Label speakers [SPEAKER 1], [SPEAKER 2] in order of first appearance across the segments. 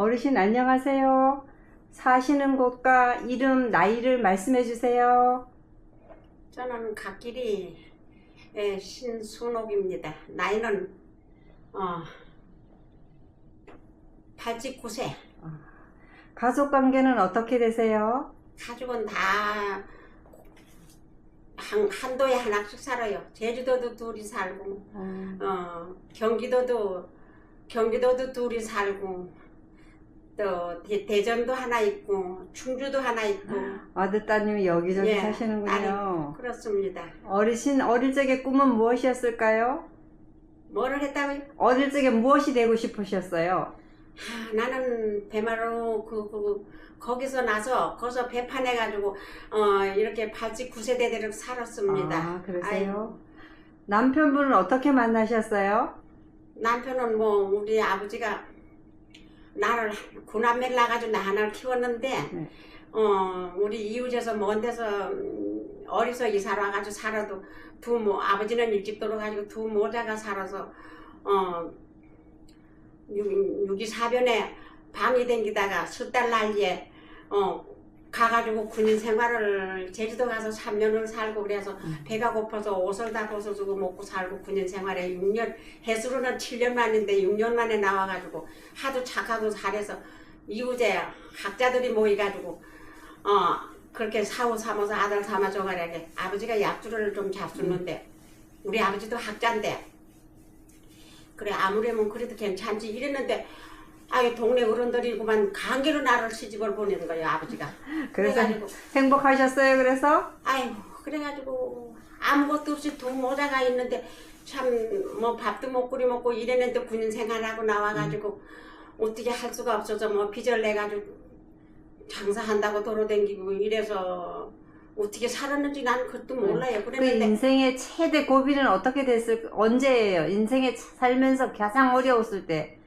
[SPEAKER 1] 어르신 안녕하세요. 사시는 곳과 이름, 나이를 말씀해 주세요.
[SPEAKER 2] 저는 갓길이 예, 신순옥입니다. 나이는 어, 89세.
[SPEAKER 1] 가족 관계는 어떻게 되세요?
[SPEAKER 2] 가족은 다 한, 한도에 하나씩 살아요. 제주도도 둘이 살고 어, 경기도도 경기도도 둘이 살고 또 대, 대전도 하나 있고 충주도 하나 있고
[SPEAKER 1] 아들 따님이 여기저기
[SPEAKER 2] 예,
[SPEAKER 1] 사시는군요.
[SPEAKER 2] 그렇습니다.
[SPEAKER 1] 어르신 어릴 적의 꿈은 무엇이었을까요?
[SPEAKER 2] 뭐를 했다고요?
[SPEAKER 1] 어릴 적에 무엇이 되고 싶으셨어요?
[SPEAKER 2] 아, 나는 배마로 그, 그 거기서 나서 거기서 배판해 가지고 어 이렇게 89세대대로 살았습니다.
[SPEAKER 1] 아, 그러세요? 남편분은 어떻게 만나셨어요?
[SPEAKER 2] 남편은 뭐 우리 아버지가 나를 군함매를 나가지고 나 하나를 키웠는데
[SPEAKER 1] 네.
[SPEAKER 2] 어 우리 이웃에서 먼 데서 음, 어리서 이사를 와가지고 살아도 두 모 아버지는 일찍 돌아가지고 두 모자가 살아서 어 육- 육이 사변에 밤이 댕기다가 수달 난리에 어 가가지고 군인 생활을 제주도 가서 3년을 살고 그래서
[SPEAKER 1] 음.
[SPEAKER 2] 배가 고파서 옷을 다 벗어주고 먹고 살고 군인 생활에 6년 해수로는 7년 만인데 6년 만에 나와가지고 하도 착하고 잘해서 이웃에 학자들이 모여가지고 어 그렇게 사후 삼아서 아들 삼아줘가지고 아버지가 약주를 좀 잡수는데 우리 아버지도 학자인데 그래 아무래면 그래도 괜찮지 이랬는데 아유 동네 어른들이구만 강제로 나를 시집을 보내는 거예요 아버지가
[SPEAKER 1] 그래서
[SPEAKER 2] 그래가지고
[SPEAKER 1] 행복하셨어요, 그래서?
[SPEAKER 2] 아이고 그래가지고 아무것도 없이 두 모자가 있는데 참 뭐 밥도 못 끓여 먹고 이랬는데 군인 생활하고 나와가지고 어떻게 할 수가 없어서 뭐 빚을 내가지고 장사한다고 돌아다니고 이래서 어떻게 살았는지 난 그것도 몰라요
[SPEAKER 1] 그
[SPEAKER 2] 그랬는데
[SPEAKER 1] 인생의 최대 고비는 어떻게 됐을, 언제예요? 인생에 살면서 가장 어려웠을 때.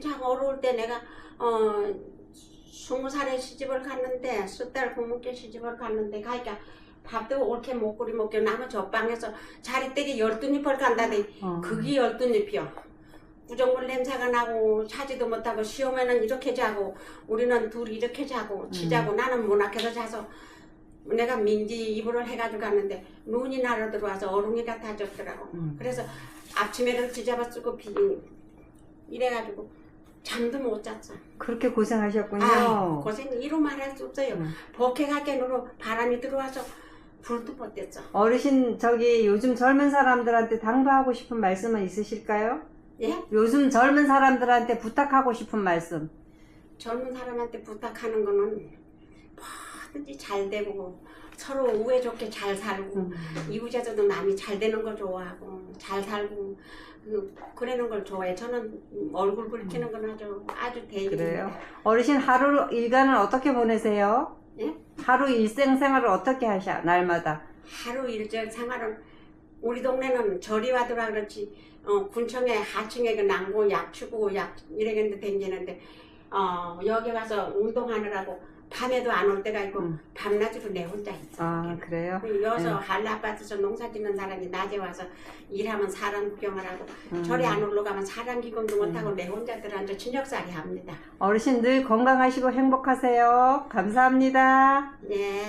[SPEAKER 2] 참 어려울 때 내가 어 스무 살에 시집을 갔는데 숫달 부모께 시집을 갔는데 가니까 밥도 옳게 못 끓여 먹고 남은 저방에서 자리 떼기 열두 입을 간다더니
[SPEAKER 1] 어.
[SPEAKER 2] 그게 열두 입이요 구정물 냄새가 나고 자지도 못하고 시험에는 이렇게 자고 우리는 둘이 이렇게 자고 치자고 나는 문학에서 자서 내가 민지 이불을 해가지고 갔는데 눈이 날아 들어와서 얼음이 같아졌더라고
[SPEAKER 1] 음.
[SPEAKER 2] 그래서 아침에를 뒤잡아 쓰고 비 이래가지고 잠도 못 잤어.
[SPEAKER 1] 그렇게 고생하셨군요.
[SPEAKER 2] 아 고생 이루 말할 수 없어요.
[SPEAKER 1] 음.
[SPEAKER 2] 복해가게으로 바람이 들어와서 불도 못 뗐어.
[SPEAKER 1] 어르신, 저기 요즘 젊은 사람들한테 당부하고 싶은 말씀은 있으실까요?
[SPEAKER 2] 예?
[SPEAKER 1] 요즘 젊은 사람들한테 부탁하고 싶은 말씀.
[SPEAKER 2] 젊은 사람한테 부탁하는 거는 뭐든지 잘 되고 서로 우애 좋게 잘 살고
[SPEAKER 1] 음.
[SPEAKER 2] 이웃에서도 남이 잘 되는 걸 좋아하고 잘 살고 그, 그러는 걸 좋아해. 저는 얼굴 붉히는 건 아주 아주 대입니다.
[SPEAKER 1] 그래요? 어르신 하루 일과는 어떻게 보내세요?
[SPEAKER 2] 예?
[SPEAKER 1] 하루 일생 생활을 어떻게 하셔, 날마다?
[SPEAKER 2] 하루 일절 생활은 우리 동네는 절이 와더라 그렇지 어, 군청에 하층에 그 남고 약추고 약 이래겠는데 댕기는데 어, 여기 와서 운동하느라고 밤에도 안 올 때가 있고
[SPEAKER 1] 음.
[SPEAKER 2] 밤낮으로 내 혼자 있어
[SPEAKER 1] 아, 그래요?
[SPEAKER 2] 그 여기서
[SPEAKER 1] 네.
[SPEAKER 2] 한라 아파트에서 농사 짓는 사람이 낮에 와서 일하면 사람 구경을 하고
[SPEAKER 1] 음.
[SPEAKER 2] 절에 안 올라가면 사람 기공도 못하고 내 혼자 들어앉아 저녁살이 합니다
[SPEAKER 1] 어르신 늘 건강하시고 행복하세요. 감사합니다.
[SPEAKER 2] 예.